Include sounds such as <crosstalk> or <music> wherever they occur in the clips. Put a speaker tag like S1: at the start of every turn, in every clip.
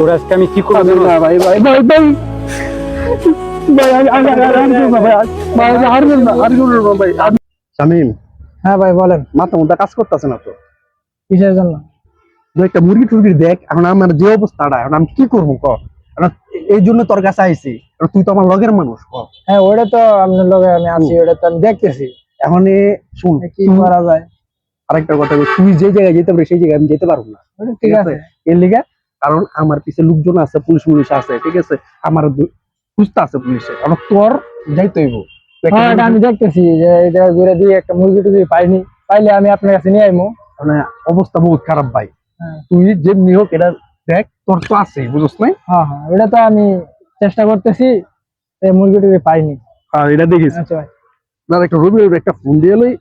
S1: তোর আজকে আমি কি করব
S2: না ভাই ভাই ভাই ভাই। ভাই আমি আমি আমি আমি করব না, ভাই। ভাই আমি আর করব না আর করব না ভাই। আমি- শামিম।
S3: হ্যাঁ ভাই বলেন।
S2: মাথা মধ্যে কাজ করতেছে না তো?
S3: কিসের জন্য?
S2: একটা মুরগি টুরগি দেখ এখন আমার যে অবস্থাটা এখন আমি কি করব ক? এই জন্য তোর কাছে আইছি। তুই তো আমার লগের মানুষ ক?
S3: হ্যাঁ ওটা তো আপনার লগে আমি আছি ওটা তো আমি দেখতেছি।
S2: এখন শুন
S3: কি করা যায়?
S2: আরেকটা কথা তুই যে জায়গায় যেতে পারিস সেই জায়গায় আমি যেতে পারব না।
S3: ঠিক আছে।
S2: এর লিগে কারণ আমার পিছে লোকজন আছে পুলিশ পুলিশ আছে ঠিক আছে? আমার খুঁজতে আছে পুলিশে। কারণ তোর যাইতে হইব।
S3: হ্যাঁ এটা আমি দেখতেছি যে এটা ঘুরে দিয়ে একটা মুরগি টুরগি পাইনি। পাইলে আমি আপনার কাছে নিয়ে আইমু।
S2: মানে অবস্থা বহুত খারাপ ভাই।
S3: হ্যাঁ।
S2: তুই যেমনি হোক এটা দেখ তোর তো আছে বুঝছ নাই?
S3: হ্যাঁ হ্যাঁ ওটা তো আমি চেষ্টা করতেছি এই মুরগি টুরগি পাইনি।
S2: হ্যাঁ এটা দেখিস।
S3: আচ্ছা ভাই।
S2: দাদা একটা রবি একটা ফোন দিয়ে লই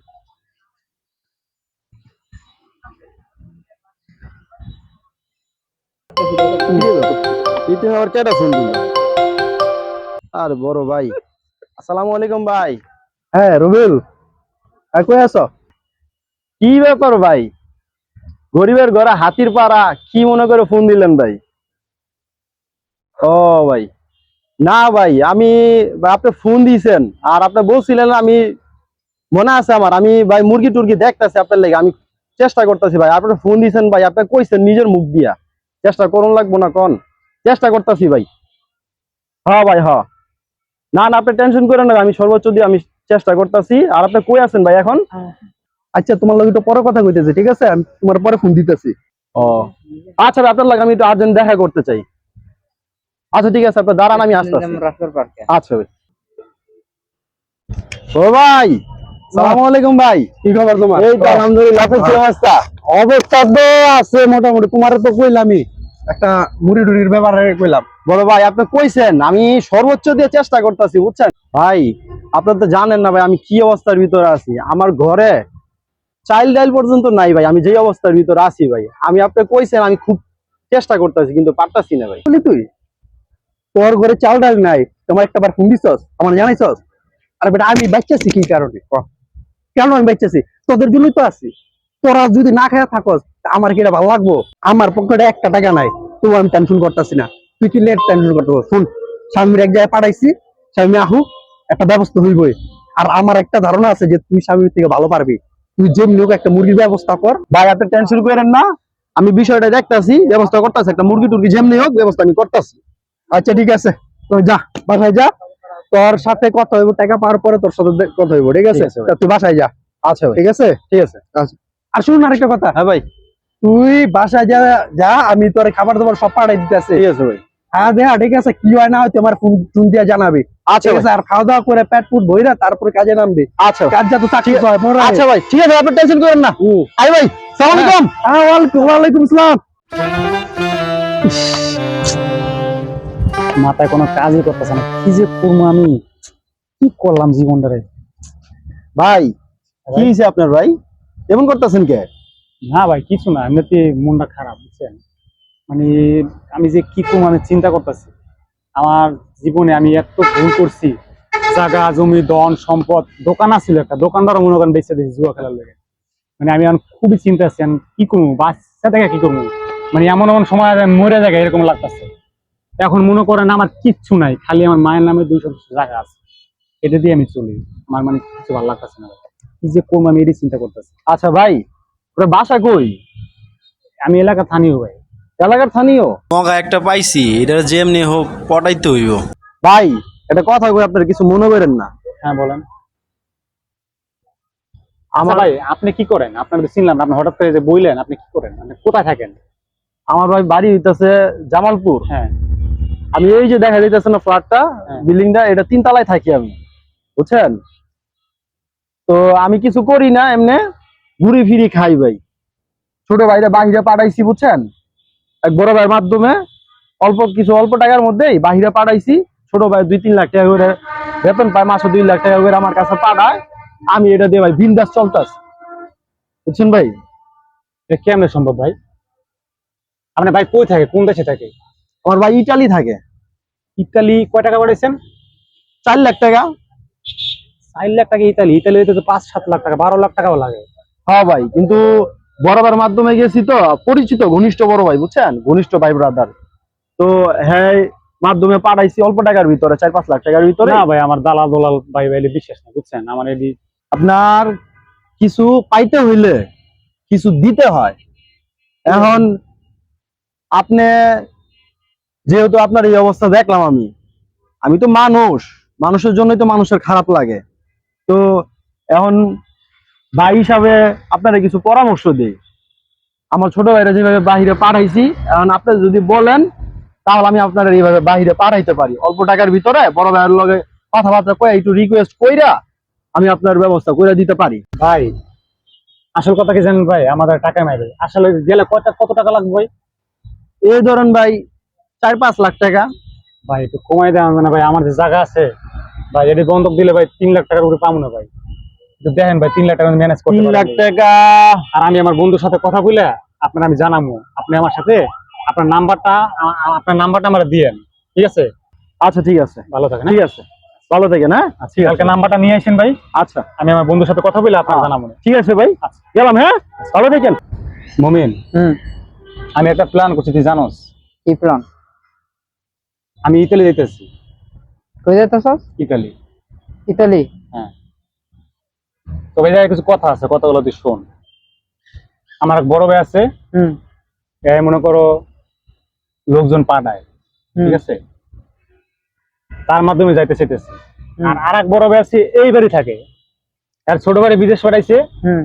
S4: ইতি আমার কেটা ফোন দিল আর বড় ভাই আসসালামু আলাইকুম ভাই।
S2: হ্যাঁ রবিল আর কই আছো
S4: কি ব্যাপার ভাই গরিবের ঘরে হাতির পাড়া কি মনে করে ফোন দিলেন ভাই ও ভাই না ভাই আমি ভাই, আপনি ফোন দিয়েছেন আর আপনি বলছিলেন আমি মনে আছে আমার আমি ভাই মুরগি টুরগি দেখতেছি আপনার লেগে আমি চেষ্টা করতেছি ভাই আপনি ফোন দিয়েছেন ভাই আপনি কইছেন নিজের মুখ দিয়া চেষ্টা করুন লাগবো না কোন। চেষ্টা করতেছি ভাই। হ্যাঁ ভাই হ্যাঁ না না আপনি টেনশন করেন না আমি সর্বোচ্চ দিয়ে আমি চেষ্টা করতেছি। আর আপনি কই আছেন ভাই এখন?
S2: আচ্ছা তোমার লগে একটু পরে কথা কইতেছে ঠিক আছে? আমি তোমার পরে ফোন দিতেছি।
S4: ও। আচ্ছা ভাই, আপনার লাগে আমি একটু আর্জেন্ট দেখা করতে চাই। আচ্ছা ঠিক আছে আপনি দাঁড়ান আমি আসতে আচ্ছা ভাই। ও ভাই সালামু আলাইকুম ভাই।
S2: কি খবর তোমার?
S4: এই তো আলহামদুলিল্লাহ অবস্থা?
S2: অবস্থা তো আছে মোটামুটি, তোমার তো কইলামই। একটা মুড়ি টুড়ির ব্যাপারে কইলাম।
S4: বড় ভাই, আপনি কইছেন, আমি সর্বোচ্চ দিয়ে চেষ্টা করতেছি, বুঝছেন? ভাই আপনার তো জানেন না ভাই, আমি কি অবস্থার ভিতরে আছি। আমার ঘরে চাইল্ড ডাইল পর্যন্ত নাই ভাই, আমি যেই অবস্থার ভিতরে আছি ভাই। আমি আপনি কইছেন, আমি খুব চেষ্টা করতেছি, কিন্তু পারতাছি না ভাই।
S2: বলি তুই, তোর ঘরে চাল ডাল নাই, তোমার একটা বার ফোন আমার জানাইছস? আরে বেটা, আমি বাচ্চাছি কি কারণে? কেন আমি বাচ্চাছি তোদের জন্যই তো আছি। তোরা যদি না খায়া থাকস আমার কি এটা ভালো লাগবো? আমার পকেটে একটা টাকা নাই তুই আমি টেনশন করতেছি না। তুই কি লেট টেনশন করতে শুন স্বামীর এক জায়গায় পাঠাইছি স্বামী আহুক একটা ব্যবস্থা হইবই। আর আমার একটা ধারণা আছে যে তুই স্বামীর থেকে ভালো পারবি। তুই যেমনি হোক একটা মুরগির ব্যবস্থা কর।
S4: ভাই আপনি টেনশন করেন না। আমি বিষয়টা দেখতাছি ব্যবস্থা করতেছি। একটা মুরগি টুরগি যেমনি হোক ব্যবস্থা আমি করতেছি।
S2: আচ্ছা ঠিক আছে। তুই যা বাসায় যা। তোর সাথে কথা হইব টাকা পাওয়ার পরে তোর সাথে কথা হইব ঠিক আছে। তা তুই বাসায় যা।
S4: আচ্ছা
S2: ঠিক আছে?
S4: ঠিক আছে।
S2: আচ্ছা। আর শুন আরেকটা কথা।
S4: হ্যাঁ ভাই।
S2: তুই বাসায় যা যা আমি তোর খাবার দাবার সব পাঠাই দিতেছি।
S4: ঠিক আছে ভাই।
S2: হ্যাঁ দেখা ঠিক আছে কি হয় না হয় তুই আমার ফোন দিয়ে জানাবি।
S4: আচ্ছা
S2: আর খাওয়া দাওয়া করে পেট পুট ভইরা তারপরে কাজে নামবি।
S4: আচ্ছা ভাই।
S2: কাজ যা তো চাকরি হয়
S4: আচ্ছা ভাই ঠিক আছে আপনি টেনশন করেন না। আই ভাই সালাম আলাইকুম।
S2: হ্যাঁ ওয়ালাইকুম ওয়ালাইকুম আসসালাম
S1: মাথায় কোনো কাজই করতেছে না। কি যে করব আমি? কি করলাম জীবনটারে?
S4: ভাই কি হয়েছে আপনার ভাই? এমন করতেছেন কে?
S1: না ভাই, কিছু না, এমনিতে মনটা খারাপ, বুঝছেন? মানে আমি যে কি করব আমি চিন্তা করতেছি। আমার জীবনে আমি এত ভুল করছি। জায়গা, জমি, ধন, সম্পদ, দোকান আছিল একটা, দোকানদারও মনে করেন বেঁচে দিয়েছি জুয়া খেলার লেগে। মানে আমি এখন খুবই চিন্তা আছি আমি কি করব, বাচ্চা থেকে কি করব? মানে এমন এমন সময় আমি মরে জায়গা এরকম লাগতেছে। এখন মনে করেন আমার কিচ্ছু নাই, খালি আমার মায়ের নামে দুইশো জায়গা আছে। এটা দিয়ে আমি চলি, আমার মানে কিছু ভালো লাগতেছে না কি যে করব আমি এটাই চিন্তা করতেছি।
S4: আচ্ছা ভাই ওটা বাসা কই?
S1: আমি এলাকা স্থানীয় ভাই।
S4: এলাকার স্থানীয়
S5: মগা একটা পাইছি এটা যেমনি হোক পটাইতে হইব।
S4: ভাই এটা কথা কই আপনার কিছু মনে করেন না?
S1: হ্যাঁ বলেন।
S4: আমার
S1: আমার ভাই আপনি কি করেন? আপনাকে তো চিনলাম আপনি হঠাৎ করে যে বইলেন আপনি কি করেন? আপনি কোথায় থাকেন?
S4: আমার ভাই বাড়ি হইতাছে জামালপুর।
S1: হ্যাঁ।
S4: আমি এই যে দেখা যাইতেছে না ফ্ল্যাটটা। বিল্ডিংটা এটা তিন তলায় থাকি আমি। বুঝছেন? তো আমি কিছু করি না এমনি ঘুরি ফিরি খাই ভাই। ছোট ভাইরা বাহিরে পাঠাইছি বুঝছেন? এক বড় ভাইয়ের মাধ্যমে অল্প কিছু অল্প টাকার মধ্যেই বাহিরে পাঠাইছি। ছোট ভাই দুই তিন লাখ টাকা করে বেতন পায় মাসে দুই লাখ টাকা করে আমার কাছে পাঠায়। আমি এটা দিয়ে ভাই বিন্দাস চলতাস বুঝছেন ভাই?
S1: কেমনে সম্ভব ভাই? আপনি ভাই কই থাকে? কোন দেশে থাকে?
S4: আমার ভাই ইটালি থাকে।
S1: ইতালি কয় টাকা পাঠাইছেন?
S4: চার লাখ টাকা।
S1: চার লাখ টাকা ইতালি ইতালিতে তো পাঁচ সাত লাখ টাকা বারো লাখ টাকাও লাগে।
S4: হ্যাঁ ভাই কিন্তু বড় ভাইয়ের মাধ্যমে গেছি তো পরিচিত ঘনিষ্ঠ বড় ভাই বুঝছেন? ঘনিষ্ঠ ভাই ব্রাদার তো হ্যাঁ মাধ্যমে পাঠাইছি অল্প টাকার ভিতরে চার পাঁচ লাখ টাকার ভিতরে।
S1: না ভাই আমার দালাল দলাল ভাই ভাইলে বিশ্বাস না বুঝছেন? আমার এটি
S4: আপনার কিছু পাইতে হইলে কিছু দিতে হয়। এখন আপনি যেহেতু আপনার এই অবস্থা দেখলাম আমি আমি তো মানুষ মানুষের জন্যই তো মানুষের খারাপ লাগে। তো এখন ভাই হিসাবে আপনারা কিছু পরামর্শ দিই। আমার ছোট ভাইরা যেভাবে বাহিরে পাঠাইছি এখন আপনি যদি বলেন তাহলে আমি আপনারা এইভাবে বাহিরে পাঠাইতে পারি। অল্প টাকার ভিতরে বড় ভাইয়ের লগে কথাবার্তা কয়ে একটু রিকোয়েস্ট কইরা আমি আপনার ব্যবস্থা করে দিতে পারি।
S1: ভাই আসল কথা কি জানেন ভাই? আমাদের টাকা নাই ভাই। আসলে গেলে কত কত টাকা লাগবে ভাই?
S4: এই ধরেন ভাই চার পাঁচ লাখ টাকা।
S1: ভাই একটু কমাই দেওয়া না ভাই। আমার যে জায়গা আছে ভাই এটি বন্ধক দিলে ভাই তিন লাখ টাকার উপরে পাবো না ভাই। দেখেন ভাই তিন লাখ টাকা ম্যানেজ করতে
S4: তিন লাখ টাকা?
S1: আর আমি আমার বন্ধুর সাথে কথা বলে আপনার আমি জানাব আপনি আমার সাথে আপনার নাম্বারটা আপনার নাম্বারটা আমার দিয়েন। ঠিক আছে?
S4: আচ্ছা ঠিক আছে।
S1: ভালো থাকেন
S4: ঠিক আছে। ভালো থাকেন হ্যাঁ?
S1: আচ্ছা কালকে নাম্বারটা নিয়ে আসেন ভাই।
S4: আচ্ছা
S1: আমি আমার বন্ধুর সাথে কথা বলে আপনার
S4: হ্যাঁ।
S1: জানাব
S4: ঠিক আছে ভাই।
S1: আচ্ছা।
S4: গেলাম হ্যাঁ? ভালো থাকেন।
S1: মমিন আমি একটা প্ল্যান করছি তুই জানোস?
S3: কি প্ল্যান
S1: আমি ইতালি যেতেছি
S3: কই
S1: ইতালি।
S3: ইতালি?
S1: হ্যাঁ। তবে জায়গায় কিছু কথা আছে কথাগুলো তুই শোন। আমার এক বড় ভাই আছে
S3: হুম।
S1: মনে করো লোকজন পাঠায় ঠিক আছে? তার মাধ্যমে যাইতে চাইতেছে। আর আর এক বড় ভাই আছে এই বাড়ি থাকে। আর ছোট ভাই বিদেশ পাঠাইছে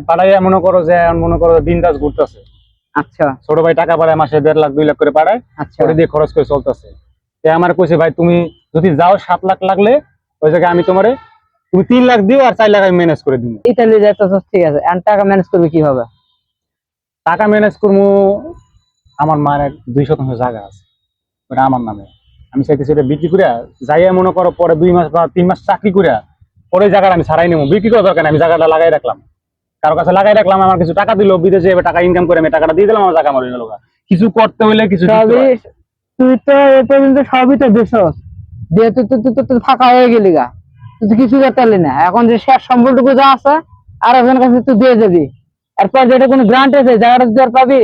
S1: পাঠাইয়া মনে করো যে মনে করো দিন দাস ঘুরতেছে।
S3: আচ্ছা।
S1: ছোট ভাই টাকা পাঠায় মাসে দেড় লাখ দুই লাখ করে পাঠায়।
S3: আচ্ছা।
S1: দিয়ে খরচ করে চলতেছে। তে আমার কইছে ভাই তুমি যদি যাও সাত লাখ লাগলে ওই জায়গায় আমি তোমারে তুমি তিন লাখ দিও আর চার লাখ আমি ম্যানেজ করে দিব
S3: ইতালি যেতেছস ঠিক আছে। আর টাকা ম্যানেজ করবি কীভাবে?
S1: টাকা ম্যানেজ করব আমার মায়ের এক দুই শতাংশ জায়গা আছে ওটা আমার নামে। আমি চাইতেছি এটা বিক্রি করে যাইয়া মনে করো পরে দুই মাস বা তিন মাস চাকরি করে পরে জায়গাটা আমি ছাড়াই নেব বিক্রি করা দরকার নেই, আমি জায়গাটা লাগাই রাখলাম। কারও কাছে লাগাই রাখলাম আমার কিছু টাকা দিলো বিদেশে এবার টাকা ইনকাম করে আমি টাকাটা দিয়ে দিলাম আমার জায়গা মারি গেল কিছু করতে হইলে কিছু।
S3: তুই তো এ পর্যন্ত সবই তো দিছস যেহেতু তুই তুই তো ফাঁকা হয়ে গেলি গা। তুই তো কিছু করতে না। এখন যে শেষ সম্বলটুকু যা আছে আর একজনের কাছে তুই দিয়ে যাবি। এরপর যেটা কোনো গ্রান্ট আছে জায়গাটা তুই আর পাবি?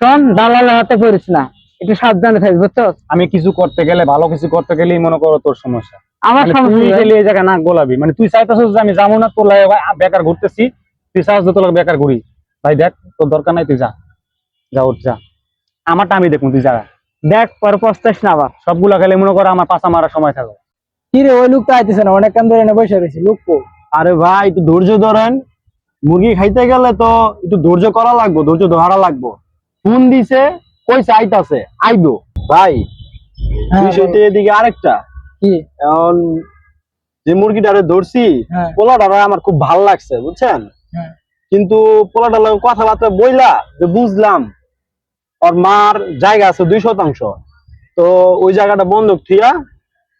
S3: শোন দালাল হাতে পড়িস না। একটু সাবধানে থাকিস বুঝছস?
S1: আমি কিছু করতে গেলে ভালো কিছু করতে গেলেই মনে করো তোর সমস্যা।
S3: আমার
S1: মানে
S3: সমস্যা
S1: গেলে এই জায়গায় না গোলাবি। মানে তুই চাইতেছিস যে আমি যাব না তোর লাগে বেকার ঘুরতেছি। তুই চাস তোর লাগে বেকার ঘুরি। ভাই দেখ তোর দরকার নাই তুই যা। যা উঠ যা। আমারটা আমি দেখুন তুই যা।
S3: দেখ পরে পস্তাস না আবার।
S1: সবগুলা গেলে মনে করো আমার পাশা মারার সময় থাকো
S3: কি রে ওই লোক তো আইতেছে না অনেক কান ধরে এনে বসে রয়েছে লোক
S4: আরে ভাই একটু ধৈর্য ধরেন। মুরগি খাইতে গেলে তো একটু ধৈর্য করা লাগবো ধৈর্য ধরা লাগবো। ফোন দিছে কইছে আইতাছে আইবো। ভাই
S3: হ্যাঁ,
S4: বিষয়টা এদিকে আরেকটা?
S3: কি?
S4: এখন যে মুরগিটারে ধরছি
S3: হ্যাঁ।
S4: পোলাটারে আমার খুব ভালো লাগছে বুঝছেন?
S3: হ্যাঁ।
S4: কিন্তু পোলাটার কথাবার্তা বইলা যে বুঝলাম ওর মার জায়গা আছে দুই শতাংশ। তো ওই জায়গাটা বন্ধক থিয়া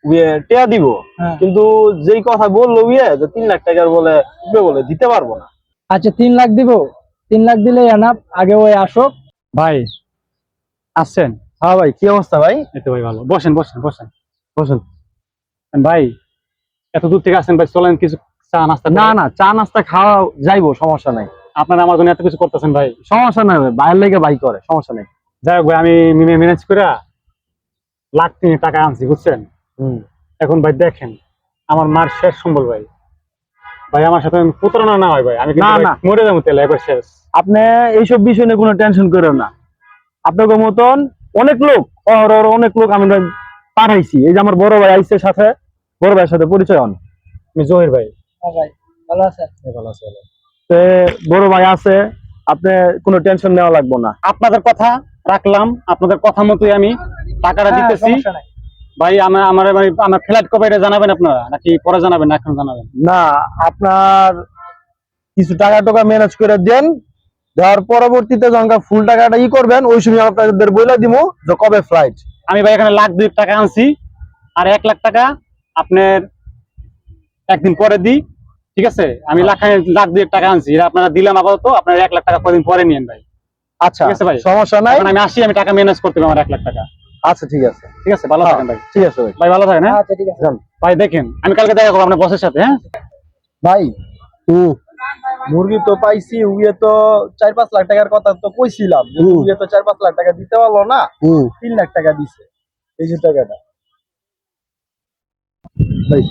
S4: উয়ে টেয়া দিব।
S3: হ্যাঁ।
S4: কিন্তু যেই কথা বলল উয়ে যে তিন লাখ টাকার বলে উঠবে বলে দিতে পারব না।
S3: আচ্ছা তিন লাখ দিব? তিন লাখ দিলে এনাফ আগে ওই আসুক।
S1: ভাই আসছেন?
S4: হ্যাঁ ভাই কি অবস্থা ভাই?
S1: এই ভাই ভালো। বসেন বসেন বসেন।
S4: বসেন।
S1: ভাই এত দূর থেকে আসছেন ভাই চলেন কিছু চা নাস্তা
S4: না না চা নাস্তা খাওয়া যাইবো সমস্যা নাই।
S1: আপনারা আমার জন্য এত কিছু করতেছেন ভাই।
S4: সমস্যা নাই ভাই বাইরের লেগে ভাই করে সমস্যা নাই।
S1: যাই হোক ভাই আমি ম্যানেজ করে লাখ তিনি টাকা আনছি বুঝছেন? এখন ভাই দেখেন আমার মার শেষ সম্বল ভাই। ভাই আমার সাথে প্রতারণা না হয় ভাই আমি
S4: না, না।
S1: মরে যাব তেলে একবার শেষ।
S4: আপনি এইসব বিষয় নিয়ে কোনো টেনশন করেন না। আপনাদের মতন অনেক লোক অহরহ অনেক লোক আমি পাঠাইছি। এই যে আমার বড় ভাই আইসের সাথে বড় ভাইয়ের সাথে পরিচয় হন।
S1: আমি জহির ভাই।
S3: ভাই ভালো আছে
S1: ভালো। আছে
S4: বড় ভাই আছে আপনি কোনো টেনশন নেওয়া লাগবে না।
S1: আপনাদের কথা রাখলাম। আপনাদের কথা মতোই আমি টাকাটা
S3: হ্যাঁ,
S1: দিতেছি। ভাই আমার আমার আমার ফ্ল্যাট কবে এটা জানাবেন আপনারা? নাকি পরে জানাবেন না এখন জানাবেন?
S4: না আপনার কিছু টাকা টাকা ম্যানেজ করে দেন। দেওয়ার পরবর্তীতে যখন ফুল টাকাটা ই করবেন ওই সময় আপনাদের বলে দিব যে কবে ফ্লাইট
S1: আমি ভাই এখানে লাখ দুই টাকা আনছি। আর এক লাখ টাকা আপনার একদিন পরে দিই। ঠিক আছে? আমি লাখ লাখ দুই টাকা আনছি। এটা আপনারা দিলাম আপাতত। আপনার এক লাখ টাকা কদিন পরে নিয়েন ভাই।
S4: আচ্ছা
S1: ঠিক আছে ভাই।
S4: সমস্যা নাই।
S1: আমি আসি আমি টাকা ম্যানেজ করতে পারব আমার এক লাখ টাকা।
S4: আচ্ছা ঠিক আছে।
S1: ঠিক আছে ভালো থাকেন ভাই।
S4: ঠিক আছে ভাই।
S1: ভাই ভালো থাকেন হ্যাঁ?
S3: আচ্ছা ঠিক আছে।
S1: ভাই দেখেন আমি কালকে দেখা করব আপনার বসের সাথে হ্যাঁ?
S4: ভাই হুম মুরগি তো পাইছি উইয়ে তো চার পাঁচ লাখ টাকার কথা তো কইছিলাম। উইয়ে তো চার পাঁচ লাখ টাকা দিতে পারল না তিন লাখ টাকা দিছে এই যে টাকাটা।
S2: ভাই,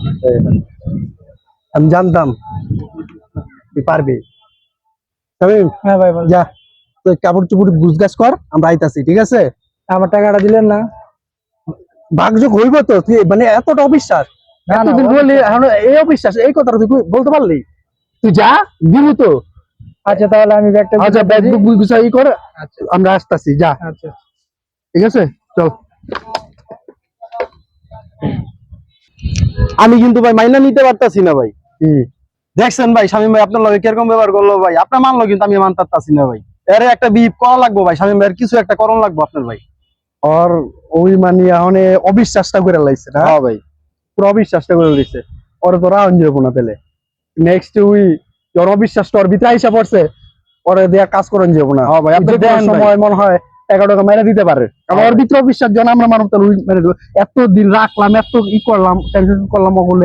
S2: আমি জানতাম তুই পারবি।
S3: হ্যাঁ ভাই বল।
S2: যা। তুই কাপড় চুপড় গুছগাছ কর আমরা আইতাছি ঠিক আছে?
S3: আমার টাকাটা দিলেন না।
S2: ভাগযোগ হইব তো তুই মানে এতটা অবিশ্বাস।
S3: না, না,
S2: এতদিন বললি এখন এই অবিশ্বাস এই কথাটা তুই বলতে পারলি? তুই যা দিবি তো।
S3: আচ্ছা তাহলে আমি ব্যাগটা
S2: আচ্ছা ব্যাগ গুছাই কর আমরা আসতাছি যা।
S3: আচ্ছা।
S2: ঠিক আছে? চল। আমি কিন্তু ভাই মাইনা নিতে পারতাছি না ভাই। দেখছেন ভাই স্বামী ভাই আপনার লগে কীরকম ব্যবহার করল ভাই? আপনার মানলো কিন্তু আমি মানতে পারতাছি না ভাই। এর একটা বিপ করা লাগবো ভাই শামীম ভাইয়ের কিছু একটা করণ লাগবো আপনার ভাই। আর ওই মানে এখন অবিশ্বাসটা করে লাইছে না? হ্যাঁ ভাই। পুরো অবিশ্বাসটা করে লাইছে ওর তো রাউন যাব না পেলে নেক্সট উই ওর অবিশ্বাসটা ওর ভিতরে আইসা পড়ছে ওরে দেয়া কাজ করেন যাব না। হ্যাঁ ভাই আপনি সময় মনে হয় এগারো টাকা মেরে দিতে পারে। কারণ ওর ভিতরে অবিশ্বাস যখন আমরা মানব তাহলে মেরে দেবো। এত দিন রাখলাম এত ই করলাম টেনশন করলাম ওগুলো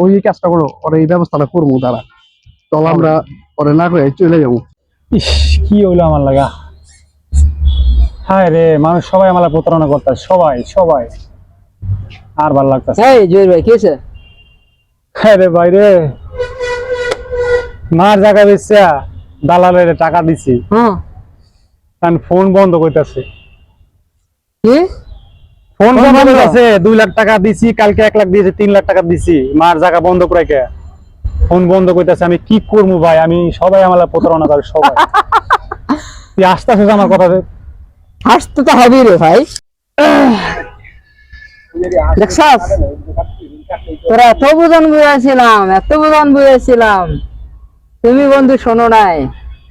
S2: ওই কাজটা করো ওর এই ব্যবস্থাটা করব তারা চল আমরা ওরে না করে চলে যাব।
S1: ইস। কি হইল আমার লাগা? হায় রে মানুষ সবাই আমার প্রতারণা করতে সবাই সবাই। আর ভালো লাগতেছে
S3: এই জহির ভাই কি হয়েছে
S1: হ্যাঁ রে ভাই রে মার জায়গা বেচা দালালের টাকা দিছি।
S3: হ্যাঁ।
S1: ফোন বন্ধ করতেছে
S3: কি?
S1: ফোন বন্ধ? করতেছে দুই লাখ টাকা দিছি কালকে এক লাখ দিয়েছে তিন লাখ টাকা দিছি মার জায়গা বন্ধ করে কে? ফোন বন্ধ করতেছে আমি কি করব ভাই? আমি সবাই আমার প্রতারণা করে সবাই। তুই আস্তে আস্তে আমার কথা।
S3: হাসতে তো হবেই রে ভাই। দেখছাস? তোরা এত বুঝান বুঝাইছিলাম এত বুঝান বুঝাইছিলাম। তুমি বন্ধু শোনো নাই।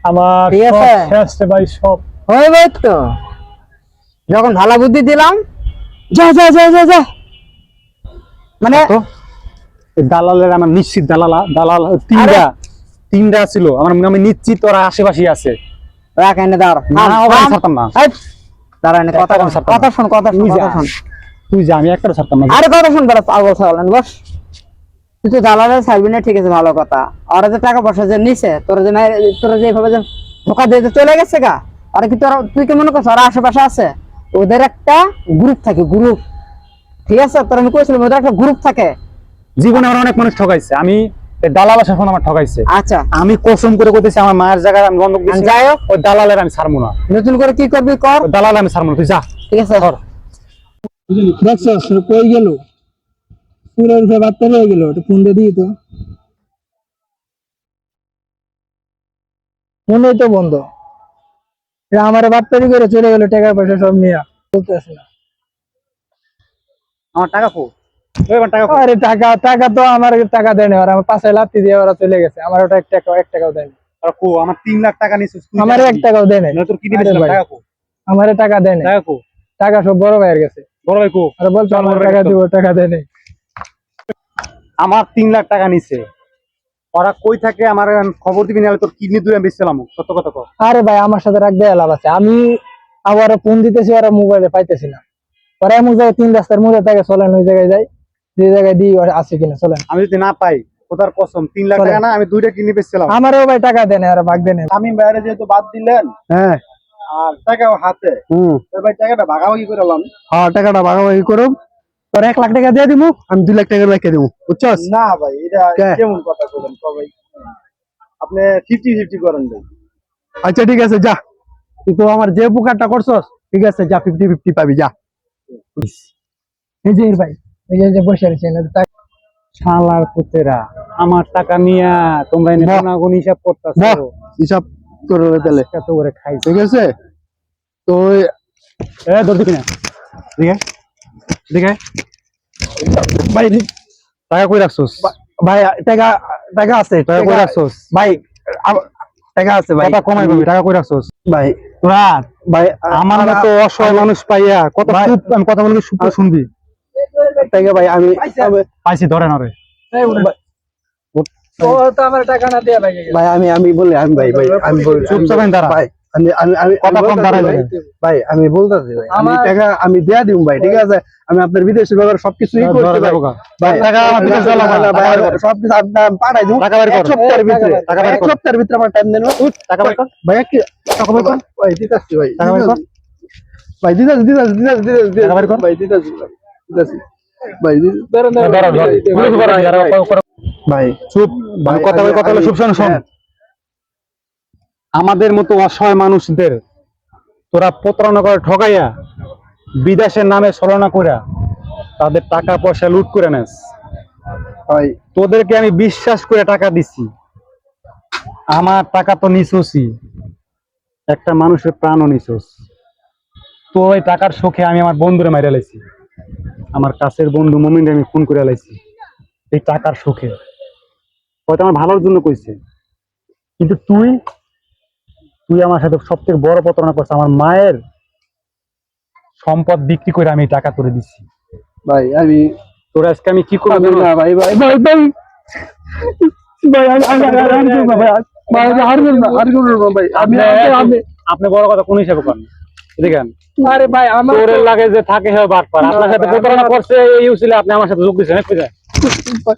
S1: আমার
S3: ঠিক
S1: সব
S3: আছে।
S1: ভাই সব।
S3: হইবে তো? যখন ভালো বুদ্ধি দিলাম যা যা যা যা যা। মানে
S1: দালালের আমার নিশ্চিত দালালা দালাল তিনটা তিনটা ছিল। আমার মনে আমি নিশ্চিত ওরা আশেপাশে আছে।
S3: রাখ এনে দাঁড়।
S1: না ছাড়তাম না।
S3: দাঁড়া এনে কথা
S1: একটা
S3: শোন,
S1: ছাড়তাম না।
S3: কথা শোন কথা শোন
S1: তুই
S3: কথা শোন।
S1: তুই যা আমি একটা ছাড়তাম না।
S3: আরে কথা শোন বেড়া পাগল ছাগল বস। তুই তো দালালের ছাড়বি না ঠিক আছে ভালো কথা। ওরা যে টাকা পয়সা যে নিছে তোরা যে তোরা যে এভাবে যে ধোকা দিয়ে চলে গেছে গা আর কি তোরা তুই কি মনে করছ ওরা আশেপাশে আছে? ওদের একটা গ্রুপ থাকে গ্রুপ ঠিক আছে তোর আমি কইছিলাম ওদের একটা গ্রুপ থাকে।
S1: জীবনে আমার অনেক মানুষ ঠকাইছে। আমি দালাল আসার আমার ঠকাইছে।
S3: আচ্ছা।
S1: আমি কসম করে করতেছি আমার মায়ের জায়গায় আমি বন্ধক দিচ্ছি
S3: যাই হোক।
S1: ওই দালালের আমি ছাড়বো না।
S3: নতুন করে কি করবি কর?
S1: দালাল আমি ছাড়বো না। তুই যা
S3: ঠিক আছে।
S2: দেখছস কই গেল? পুরো রূপে রয়ে গেল একটু ফোন দিয়ে দিই তো
S3: তো বন্ধ। আমার বার্তারি করে চলে গেল টাকা পয়সা সব নিয়ে। বলতেছে। না
S1: আমার টাকা কো
S3: আরে টাকা টাকা তো আমার টাকা দেয় না ওরা আমার পাশে লাত্তি দিয়ে ওরা চলে গেছে। আমার ওটা এক টাকা এক টাকাও দেয় না
S1: আর কো আমার তিন লাখ টাকা নিছিস তুই
S3: আমার এক টাকাও দেয় না
S1: না তোর কি দিবি? টাকা কো।
S3: আমার টাকা দেয়
S1: টাকা কো।
S3: টাকা সব বড় ভাইয়ের গেছে
S1: বড় ভাই কো।
S3: আর বলছো আমার
S1: আমার
S3: টাকা
S1: একটা-
S3: দিব টাকা দেয় নাই
S1: আমার তিন লাখ টাকা নিছে ওরা কই থাকে আমার খবর দিবি না তোর কিডনি দুই আমি বেচছিলাম কত কত
S3: আরে ভাই আমার সাথে রাখ দেয় লাভ আছে। আমি আবার ফোন দিতেছি ওরা মোবাইলে পাইতেছি না। ওরা এমন জায়গায় তিন রাস্তার মধ্যে থাকে চলেন ওই জায়গায় যাই। যে জায়গায় দিই আছে কিনা চলেন।
S1: আমি যদি না পাই কোথার কসম? তিন লাখ টাকা না আমি দুইটা বেচছিলাম
S3: আমারও ভাই টাকা দেয় না ওরা ভাগ দেয়
S4: আমি বাইরে যেহেতু বাদ দিলেন
S2: হ্যাঁ।
S4: আর টাকাও হাতে।
S2: হুম।
S4: ভাই টাকাটা ভাগাভাগি করে
S2: হ্যাঁ টাকাটা ভাগাভাগি তোর এক লাখ টাকা দিয়ে দিব আমি দুই লাখ টাকা রেখে দেবো বুঝছস?
S4: না ভাই এটা কেমন কথা বলেন সবাই আপনি ফিফটি ফিফটি করেন ভাই।
S2: আচ্ছা ঠিক আছে যা। তুই তো আমার যে উপকারটা করছস ঠিক আছে যা ফিফটি ফিফটি পাবি যা।
S3: এই যে ভাই। যে- বসে
S1: শালার পুতেরা আমার টাকা নিয়া তোমরা এনে। হিসাব করতেছো।
S2: হিসাব করে তাহলে।
S1: কত করে খাইছে।
S2: ঠিক আছে? তো
S1: এ ধর না ঠিক আছে
S2: ভাই
S1: টাকা কই রাখছস?
S2: ভাই টাকা টাকা আছে
S1: টাকা কই
S2: টাকা-
S1: রাখছস?
S2: ভাই টাকা আছে ভাই।
S1: কথা কমাই পাবি টাকা কই রাখছস?
S2: ভাই
S1: তোরা
S2: ভাই
S1: আমার মতো অসহায় মানুষ পাইয়া কত কথা বলবি চুপ শুনবি।
S2: টাকা ভাই আমি আমি-
S1: পাইছি ধরে না রে
S3: ও তো আমার টাকা না দিয়ে ভাই
S2: ভাই আমি আমি বলি আমি ভাই ভাই আমি বলি
S1: চুপ
S2: আমি
S1: চাপেন
S2: বলি-
S1: তারা।
S2: ভাই আমি আমি আমি
S1: কথা
S2: আমি
S1: কম
S2: বলতাছি
S1: বাড়াই
S2: ভাই,
S1: দেবেন।
S2: ভাই আমি বলতেছি ভাই আমি
S3: আমার-
S2: টাকা আমি দেয়া দিব ভাই ঠিক আছে আমি আপনার বিদেশি ব্যাপার সবকিছুই করতে
S1: ধরে
S2: ভাই
S1: যাব গা।
S2: ভাই
S1: টাকা আমার বিদেশ
S2: না,
S1: যাওয়া
S2: না,
S1: লাগবে না,
S2: না, ভাই,
S1: টাকা বের কর।
S2: সবকিছু আপনার আমি পাঠাই দিব
S1: টাকা বের কর।
S2: এক সপ্তাহের ভিতরে
S1: টাকা বের
S2: এক
S1: কর।
S2: সপ্তাহের ভিতরে আমার টাইম দেন
S1: টাকা বের কর।
S2: ভাই এক টাকা বের কর ভাই দিতাছি ভাই
S1: টাকা বের কর।
S2: ভাই দিতাছি দিতাছি দিতাছি দিতাছি
S1: টাকা বের কর।
S2: ভাই দিতাছি ভাই দিতাছি ভাই দিতাছি।
S1: ধরো, ধরো। পুলিশ বড়, যারা কর- কর-
S2: ভাই
S1: চুপ।
S2: ভাই,
S1: কথা বলে কথা বলে চুপ শোন শোন। আমাদের মতো অসহায় মানুষদের তোরা প্রতারণা করে ঠকাইয়া বিদেশের নামে ছলনা করে তাদের টাকা পয়সা লুট করে নেস।
S2: ভাই।
S1: তোদেরকে আমি বিশ্বাস করে টাকা দিছি। আমার টাকা তো নিছোসই। একটা মানুষের প্রাণও নিছোস। তো ওই টাকার শোকে আমি আমার বন্ধুরে মাইরা লাইছি। আমার কাছের বন্ধু মমিনরে আমি ফোন করে লাইছি এই টাকার সুখে হয়তো আমার ভালোর জন্য কইছে। কিন্তু তুই তুই আমার সাথে সব থেকে বড় প্রতারণা করছিস। আমার মায়ের সম্পদ বিক্রি করে আমি টাকা করে দিছি।
S2: ভাই আমি
S1: তোর আজকে আমি কি করব
S2: না ভাই ভাই ভাই ভাই। ভাই আমি আমি আর করব না আর করব না ভাই। আমি
S1: আপনি বড় কথা কোন হিসাবে করেন? দেখেন
S3: আরে ভাই আমার
S1: তোরের লাগে যে থাকে হয় বাটপার আপনার সাথে প্রতারণা করছে এই উচিলে আপনি আমার সাথে যোগ দিচ্ছেন <laughs>